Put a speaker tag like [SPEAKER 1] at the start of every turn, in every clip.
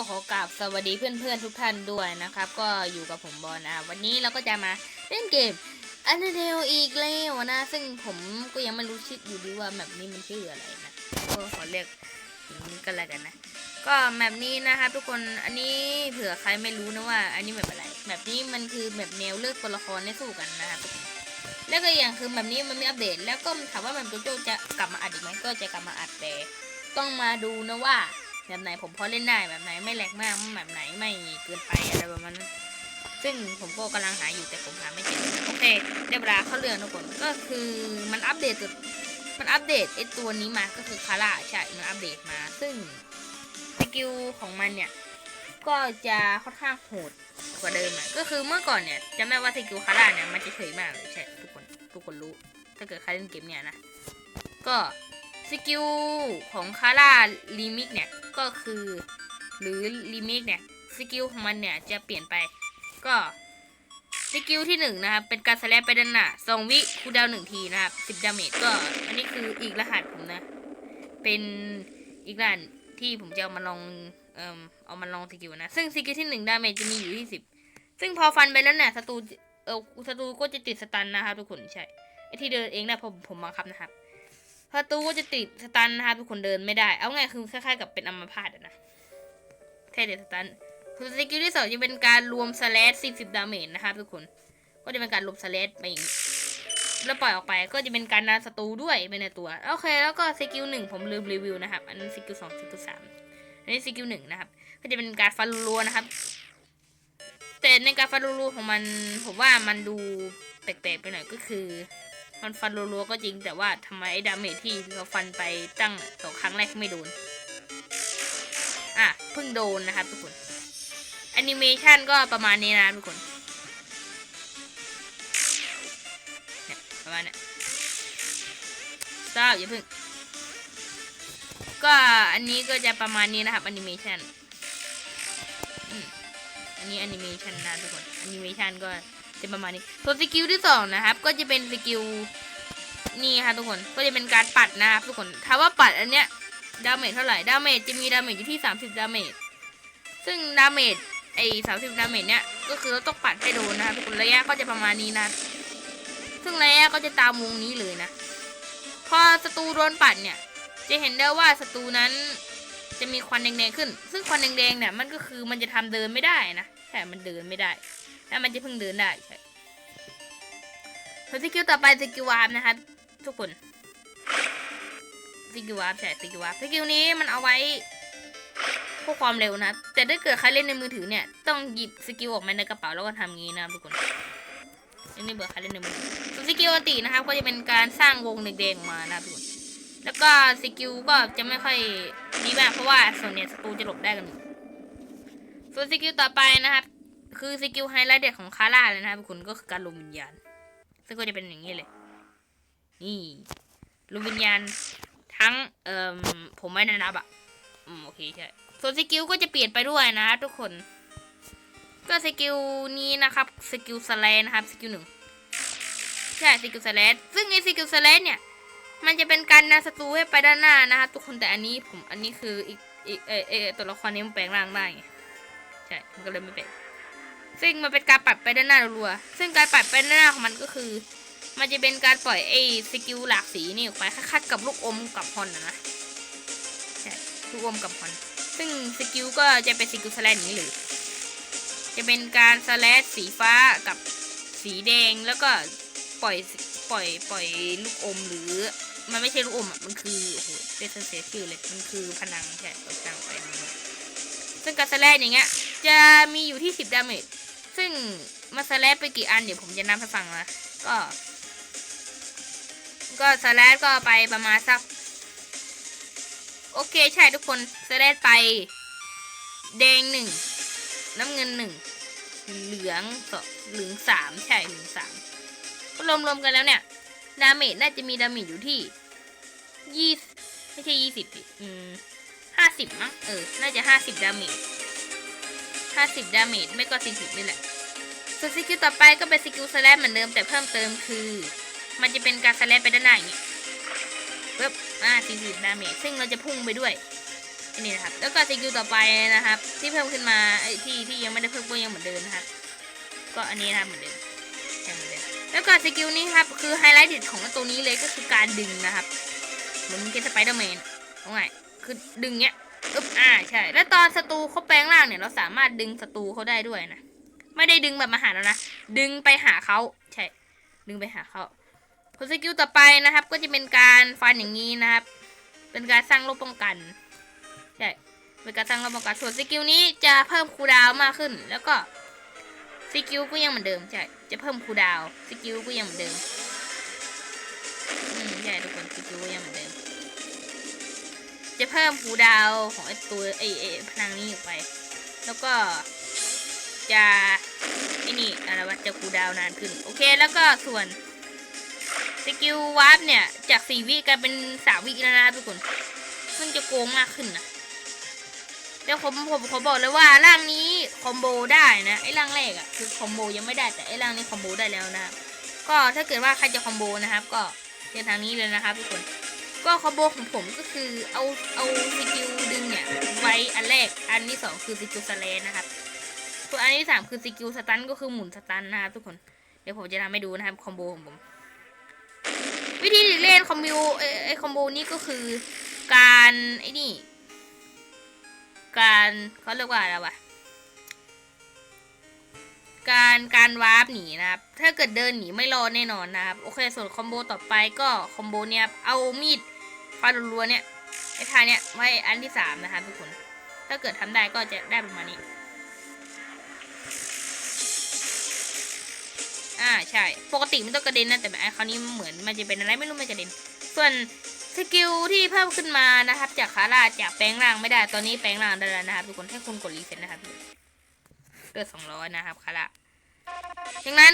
[SPEAKER 1] ก็ขอกราบสวัสดีเพื่อนๆทุกท่านด้วยนะครับ ก็อยู่กับผมบอลนะวันนี้เราก็จะมาเล่นเกมอันเดลอีกแล้วนะ ซึ่งผมก็ยังไม่รู้ชื่ออยู่ดีว่าแมปนี้มันชื่ออะไรนะก็ขอเรียกอย่างนี้กันแล้วกันนะ ก็แมปนี้นะครับทุกคนอันนี้เผื่อใครไม่รู้นะว่า อันนี้แมปอะไรแมปนี้มันคือแมปแนวเลือกตัวละครให้สู้กันนะครับแล้วก็อย่างคือแบบนี้มันมีอัปเดต แล้วก็ถามว่าแบบโจโจจะกลับมาอัดอีกไหมก็จะกลับมาอัดแต่ต้องมาดูนะว่า แบบไหนผมพอเล่นได้แบบไหนไม่แหลกมากแบบไหนไม่เกินไปอะไรประมาณนั้นซึ่งผมก็กำลังหาอยู่แต่ผมหาไม่เจอโอเคได้เวลาเข้าเรื่องทุกคนก็คือมันอัปเดตมันอัปเดตไอตัวนี้มาก็คือคาร่าใช่มันอัปเดตมา ซึ่งสกิลของมันเนี่ยก็จะค่อนข้างโหดกว่าเดิมอะก็คือเมื่อก่อนเนี่ยจำได้ว่าสกิลคาร่าเนี่ยมันจะเฉยมากเลยใช่ทุกคนทุกคนรู้ ถ้าเกิดใครเล่นเกมเนี่ยนะก็ สกิลของคาร่าลิมิกเนี่ยก็คือ หรือลิมิกเนี่ยสกิลของมันเนี่ยจะเปลี่ยนไป ก็สกิลที่หนึ่งนะครับเป็นการสแลปไปด้านหน้าสองวิคูดาวหนึ่งทีนะครับสิบดาเมจก็ อันนี้คืออีกรหัสผมนะ เป็นอีกรหัสที่ผมจะเอามาลองเอ่อเอามาลองสกิลนะ ซึ่งสกิลที่หนึ่งดาเมจจะมีอยู่ที่สิบซึ่งพอฟันไปแล้วเนี่ยศัตรูเออศัตรูก็จะติดสตันนะครับทุกคนใช่ไอที่เดินเองได้ผมผมบังคับนะครับ ศัตรูก็จะติดสตันนะครับทุกคนเดินไม่ได้ เอาไงคือคล้ายๆกับเป็นอัมพาตนะแค่เดินสตันส่วนสกิลที่สองจะเป็นการรวมสแลช40ดาเมจนะครับทุกคน ก็จะเป็นการรวมสแลชไปอีกแล้วปล่อยออกไปก็จะเป็นการนันศัตรูด้วยไปในตัว โอเค แล้วก็สกิลหนึ่งผมลืมรีวิวนะครับ อันนั้นสกิลสองสกิลสามอันนี้สกิลหนึ่งนะครับ ก็จะเป็นการฟันรัวนะครับ แต่ในการฟันรัวของมันผมว่ามันดูแปลกๆไปหน่อยก็คือ มันฟันรัวๆก็จริงแต่ว่าทำไมไอ้ดาเมจที่เราฟันไปตั้งต่อครั้งแรกไม่โดน อะเพิ่งโดนนะครับทุกคนแอนิเมชันก็ประมาณนี้นะทุกคนเนี่ยประมาณเนี้ยทราบอย่าเพิ่ง ก็อันนี้ก็จะประมาณนี้นะครับแอนิเมชันอันนี้แอนิเมชันนะทุกคนแอนิเมชันก็ จะประมาณนี้ส่วนสกิลที่สองนะครับ ก็จะเป็นสกิลนี่ค่ะทุกคนก็จะเป็นการปัดนะครับทุกคนถ้าว่าปัดอันเนี้ยดาเมจเท่าไหร่ดาเมจจะมีดาเมจอยู่ที่ 30ดาเมจซึ่งดาเมจไอ้สามสิบดาเมจเนี้ยก็คือเราต้องปัดให้โดนนะครับทุกคนระยะก็จะประมาณนี้นะซึ่งระยะก็จะตามวงนี้เลยนะ พอศัตรูโดนปัดเนี่ย จะเห็นได้ว่าศัตรูนั้นจะมีควันแดงๆขึ้น ซึ่งควันแดงๆเนี่ยมันก็คือมันจะทำเดินไม่ได้นะใช่มันเดินไม่ได้ แล้วมันจะเพิ่งเดินได้ใช่ส่วนสกิลต่อไปสกิลวาร์มนะครับทุกคนสกิลวาร์มใช่สกิลวาร์มสกิลนี้มันเอาไว้พวกความเร็วนะแต่ถ้าเกิดใครเล่นในมือถือเนี่ยต้องหยิบสกิลออกมาในกระเป๋าแล้วก็ทำงี้นะทุกคนอันนี้เบอร์ใครเล่นในมือถือส่วนสกิลอันตินะครับ ก็จะเป็นการสร้างวงแดงๆมานะครับทุกคนแล้วก็สกิลก็จะไม่ค่อยดีมากเพราะว่าส่วนเนี่ยศัตรูจะหลบได้กันส่วนสกิลต่อไปนะครับ คือสกิลไฮไลท์เด็ดของคาร่าเลยนะครับทุกคนก็คือการลมวิญญาณ ซึ่งก็จะเป็นอย่างนี้เลย นี่ลมวิญญาณทั้งเอ่อผมไม่ได้นับอะอืมโอเคใช่ส่วนสกิลก็จะเปลี่ยนไปด้วยนะทุกคน ก็สกิลนี้นะครับสกิลสแลนนะครับสกิลหนึ่งใช่สกิลสแลนซึ่งในสกิลสแลนเนี่ย มันจะเป็นการนาศัตรูให้ไปด้านหน้านะครับทุกคนแต่อันนี้ผมอันนี้คืออีกอีกเออเออตัวละครนี้มันแปลงร่างได้ไงใช่มันก็เลยไม่เป็น ซึ่งมันเป็นการปัดไปด้านหน้ารัวซึ่งการปัดไปด้านหน้าของมันก็คือ มันจะเป็นการปล่อยไอ้สกิลหลากสีนี่ออกไปคล้ายๆกับลูกอมกับฮอนนะนะใช่ลูกอมกับฮอน ซึ่งสกิลก็จะเป็นสกิลสแลนนี้เลยจะเป็นการสแลชสีฟ้ากับสีแดงแล้วก็ปล่อยปล่อยปล่อยลูกอมหรือมันไม่ใช่ลูกอมอะมันคือโอ้โหเดซเสียชื่อเลยมันคือพนังใช่ตัวกลางไปซึ่งการสแลชอย่างเงี้ยจะมีอยู่ที่สิบดาเมจ ซึ่งมาสแลชไปกี่อันเดี๋ยวผมจะนับให้ฟังนะก็ ก็สแลชก็ไปประมาณสัก โอเคใช่ทุกคนสแลดไป แดงหนึ่งน้ำเงินหนึ่งเหลืองสองเหลืองสามใช่เหลืองสามก็รวมๆกันแล้วเนี่ยดาเมจน่าจะมีดาเมจอยู่ที่ยี่ไม่ใช่ยี่สิบอืมห้าสิบมั้งเออ น่าจะห้าสิบดาเมจห้าสิบดาเมจไม่ก็สี่สิบนี่แหละ ส่วนสกิลต่อไปก็เป็นสกิลสแลดเหมือนเดิมแต่เพิ่มเติมคือ มันจะเป็นการสแลดไปด้านหน้าอย่างนี้ปึ๊บอ่าสี่สิบดาเมจซึ่งเราจะพุ่งไปด้วยนอันนี้นะครับ แล้วก็สกิลต่อไปนะครับ ที่เพิ่มขึ้นมาไอ้ที่ที่ยังไม่ได้เพิ่มก็ยังเหมือนเดิมนะครับ ก็อันนี้นะครับเหมือนเดิมยังเหมือนเดิมแล้วก็สกิลนี้ครับคือไฮไลท์เด็ดของตัวนี้เลยก็คือการดึงนะครับเหมือนเกมสไปเดอร์แมนเอาไงคือดึงเนี้ยอึ๊บอ่าใช่ แล้วตอนศัตรูเขาแปลงร่างเนี่ยเราสามารถดึงศัตรูเขาได้ด้วยนะ ไม่ได้ดึงแบบมาหาเรานะ ดึงไปหาเขาใช่ ดึงไปหาเขาผลสกิลต่อไปนะครับ ก็จะเป็นการฟันอย่างนี้นะครับ เป็นการสร้างโลป้องกัน ใช่ เป็นการสร้างโลป้องกัน ส่วนสกิลนี้จะเพิ่มคูดาวมากขึ้น แล้วก็สกิลก็ยังเหมือนเดิม ใช่ จะเพิ่มคูดาวสกิลก็ยังเหมือนเดิม อืม ใช่ทุกคนสกิลก็ยังเหมือนเดิม จะเพิ่มคูดาวของไอตัวไอไอพลังนี้ออกไป แล้วก็จะ นี่อะไรวะจะคูดาวนานขึ้น โอเคแล้วก็ส่วนสกิลวาร์ปเนี่ย จากสี่วิกลายเป็นสามวิแล้วนะทุกคน ซึ่งจะโกงมากขึ้นนะเดี๋ยวผมผมขอบอกเลยว่าร่างนี้คอมโบได้นะไอ้ร่างแรกอะคือคอมโบยังไม่ได้แต่ไอ้ร่างนี้คอมโบได้แล้วนะก็ถ้าเกิดว่าใครจะคอมโบนะครับ ก็เดินทางนี้เลยนะครับทุกคนก็คอมโบของผมก็คือเอาเอาสกิลดึงเนี่ยไว้อันแรกอันที่สองคือสกิลสแลนนะครับ ส่วนอันที่สามคือสกิลสตันก็คือหมุนสตันนะครับทุกคน เดี๋ยวผมจะทำให้ดูนะครับคอมโบของผม วิธีเล่นคอมโบไอไอคอมโบนี้ก็คือการไอ้นี่การเขาเรียกว่าอะไรวะการการวาร์ปหนีนะครับ ถ้าเกิดเดินหนีไม่รอแน่นอนนะครับ โอเคส่วนคอมโบต่อไปก็คอมโบเนี้ยเอามีดฟันรัวเนี่ยไอ้ท่าเนี้ยไว้อันที่สามนะครับทุกคน ถ้าเกิดทำได้ก็จะได้ประมาณนี้ อ่าใช่ ปกติมันต้องกระเด็นนะแต่แบบไอ้คราวนี้เหมือนมันจะเป็นอะไรไม่รู้มันกระเด็น ส่วนสกิลที่เพิ่มขึ้นมานะครับ จากคาราจากแปลงร่างไม่ได้ตอนนี้แปลงร่างได้แล้วนะครับทุกคนให้คุณกดรีเซ็ตนะครับเลือดสองร้อยนะครับคาราดังนั้น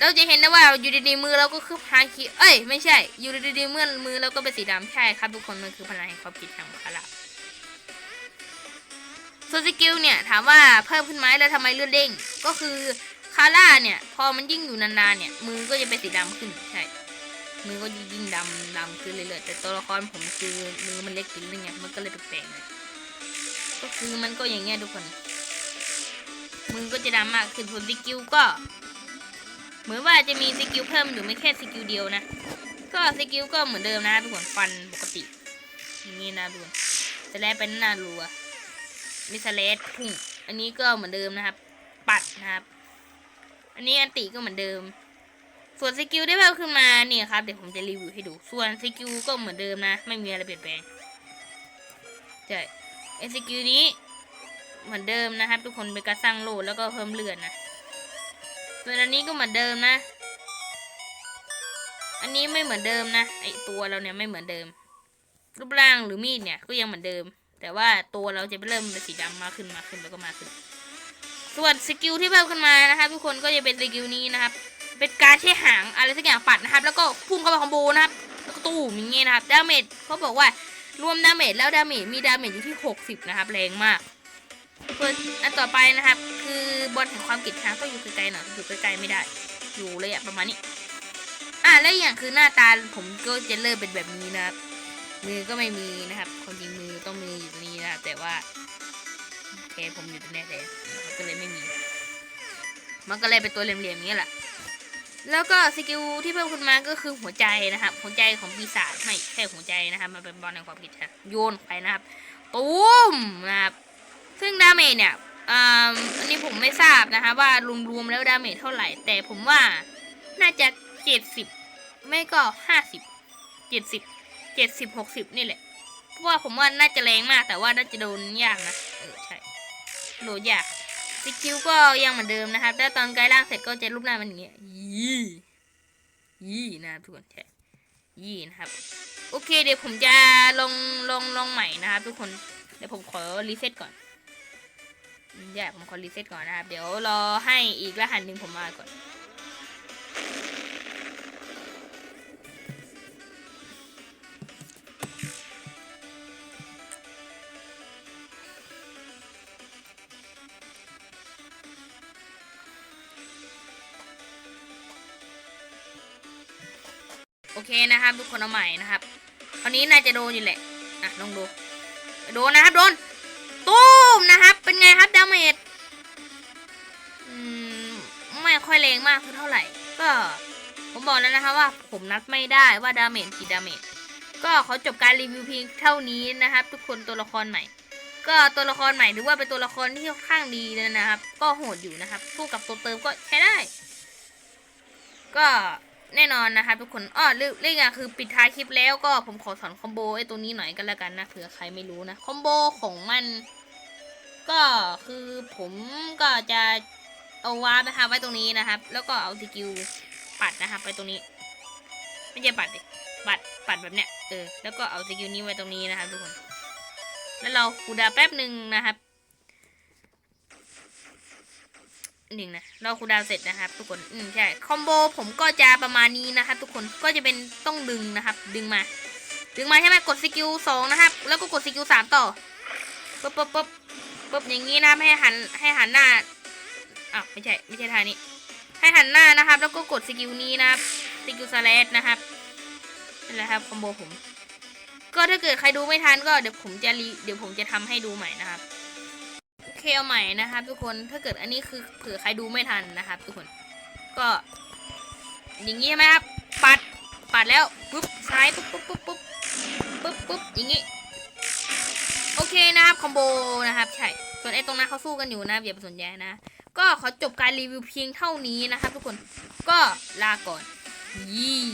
[SPEAKER 1] เราจะเห็นได้ว่าอยู่ดีๆมือเราก็คือพลังคีเอ้ยไม่ใช่อยู่ดีๆเมื่อมือเราก็เป็นสีดำใช่ครับทุกคนมันคือพลังแห่งความคิดของคาราส่วนสกิลเนี่ยถามว่าเพิ่มขึ้นไหมแล้วทำไมเลือดเด้งก็คือ คาร่าเนี่ย พอมันยิ่งอยู่นานๆเนี่ย มือก็จะเป็นสีดำขึ้นใช่ มือก็ยิ่งดำดำขึ้นเรื่อยๆแต่ตัวละครผมคือมือมันเล็กจริงๆไงมันก็เลยแปลกๆก็คือมันก็อย่างเงี้ยทุกคน มือก็จะดำมากขึ้นส่วนสกิลก็ เหมือนว่าจะมีสกิลเพิ่มอยู่ไม่แค่สกิลเดียวนะก็สกิลก็เหมือนเดิมนะทุกคนฟันปกติอย่างนี้นะทุกคนสแลปเป็นหน้ารัวมีสแลปพุ่งอันนี้ก็เหมือนเดิมนะครับ ปัดนะครับ อันนี้อันติก็เหมือนเดิม ส่วนสกิลได้เพิ่มขึ้นมาเนี่ยครับเดี๋ยวผมจะรีวิวให้ดู ส่วนสกิลก็เหมือนเดิมนะ ไม่มีอะไรเปลี่ยนแปลงใช่ไอสกิลนี้ เหมือนเดิมนะครับ ทุกคนเป็นการสร้างโหลดแล้วก็เพิ่มเลือดนะส่วนอันนี้ก็เหมือนเดิมนะ อันนี้ไม่เหมือนเดิมนะไอตัวเราเนี่ยไม่เหมือนเดิม รูปร่างหรือมีดเนี่ยก็ยังเหมือนเดิม แต่ว่าตัวเราจะเริ่มเป็นสีดำมากขึ้นมากขึ้นแล้วก็มากขึ้น ส่วนสกิลที่เพิ่มขึ้นมานะครับทุกคนก็จะเป็นสกิลนี้นะครับ เป็นการใช้หางอะไรสักอย่างปัดนะครับ แล้วก็พุ่งเข้าไปคอมโบนะครับแล้วก็ตู้มอย่างเงี้ยนะครับดาเมจเขาบอกว่ารวมดาเมจแล้วดาเมจมีดาเมจอยู่ที่ 60 นะครับแรงมากส่วนอันต่อไปนะครับ คือบอลแห่งความกลียดชังต้องอยู่ไกลๆหน่อยอยู่ไกลๆไม่ได้ อยู่เลยอะประมาณนี้ อะและอีกอย่างคือหน้าตาผมก็จะเริ่มเป็นแบบนี้นะครับมือก็ไม่มีนะครับความจริงมือต้องมืออยู่ตรงนี้นะครับแต่ว่า แขนผมอยู่ตรงนี้แต่ก็เลยไม่มี มันก็เลยเป็นตัวเหลี่ยมๆอย่างนี้แหละแล้วก็สกิลที่เพิ่มขึ้นมาก็คือหัวใจนะครับ หัวใจของปีศาจไม่ใช่หัวใจนะครับ มันเป็นบอลในความคิดชัดโยนไปนะครับตูมนะครับซึ่งดาเมจเนี่ยอ,อันนี้ผมไม่ทราบนะคะว่ารวมๆแล้วดาเมจเท่าไหร่ แต่ผมว่าน่าจะเจ็ดสิบไม่ก็ห้าสิบเจ็ดสิบเจ็ดสิบหกสิบนี่แหละเพราะว่าผมว่าน่าจะแรงมากแต่ว่าน่าจะโดนยากนะ เออใช่โดยากสกิลก็ยังเหมือนเดิมนะครับแล้วตอนกลายร่างเสร็จก็จะรูปหน้ามันอย่างเงี้ยยี่ยี่นะครับทุกคนใช่ยี่นะครับ โอเคเดี๋ยวผมจะลงลงลงใหม่นะครับ ทุกคนเดี๋ยวผมขอรีเซ็ตก่อนเดี๋ยวผมขอรีเซ็ตก่อนนะครับ เดี๋ยวรอให้อีกรหัสหนึ่งผมมาก่อน โอเคนะครับทุกคนเอาใหม่นะครับคราวนี้น่าจะโดนอยู่แหละอะลองดู โดนนะครับโดนตูมนะครับ เป็นไงครับดาเมจอืมไม่ค่อยแรงมากเท่าไหร่ ก็ผมบอกแล้วนะคะว่าผมนับไม่ได้ว่าดาเมจกี่ดาเมจก็ขอจบการรีวิวเพียงเท่านี้นะครับ ทุกคนตัวละครใหม่ ก็ตัวละครใหม่ถือว่าเป็นตัวละครที่ค่อนข้างดีเลยนะครับ ก็โหดอยู่นะครับสู้กับตัวเติมก็ใช้ได้ ก็ แน่นอนนะครับทุกคนอ้อเรื่องเรื่องอย่างคือปิดท้ายคลิปแล้วก็ผมขอสอนคอมโบไอ้ตัวนี้หน่อยกันแล้วกันนะเผื่อใครไม่รู้นะคอมโบของมันก็คือผมก็จะเอาวาร์ปนะครับไว้ตรงนี้นะครับ แล้วก็เอาสกิลปัดนะครับไปตรงนี้ ไม่ใช่ปัดดิปัดปัดแบบเนี้ยเออแล้วก็เอาสกิลนี้ไว้ตรงนี้นะครับทุกคน แล้วเราคูดาแป๊บหนึ่งนะครับ หนึ่งนะเราคูดาวเสร็จนะครับ ทุกคนอืมใช่คอมโบผมก็จะประมาณนี้นะครับทุกคนก็จะเป็นต้องดึงนะครับ ดึงมา ดึงมาใช่ไหมกดสกิลสองนะครับ แล้วก็กดสกิลสามต่อปุ๊บปุ๊บปุ๊บปุ๊บอย่างนี้นะครับให้หันให้หันหน้าอ้าวไม่ใช่ไม่ใช่ท่านี้ ให้หันหน้านะครับ แล้วก็กดสกิลนี้นะครับสกิลสแลชนะครับนั่นแหละครับคอมโบผม ก็ถ้าเกิดใครดูไม่ทันก็เดี๋ยวผมจะรีเดี๋ยวผมจะทำให้ดูใหม่นะครับ เคเอาใหม่นะครับ ทุกคนถ้าเกิดอันนี้คือเผื่อใครดูไม่ทันนะครับ ทุกคนก็อย่างนี้ใช่ไหมครับปัดปัดแล้วปุ๊บซ้ายปุ๊บปุ๊บปุ๊บปุ๊บปุ๊บปุ๊บอย่างนี้โอเคนะครับคอมโบนะครับใช่ส่วนไอ้ตรงนั้นเขาสู้กันอยู่นะอย่าไปสนใจนะ ก็ขอจบการรีวิวเพียงเท่านี้นะครับ ทุกคนก็ลาก่อนยี่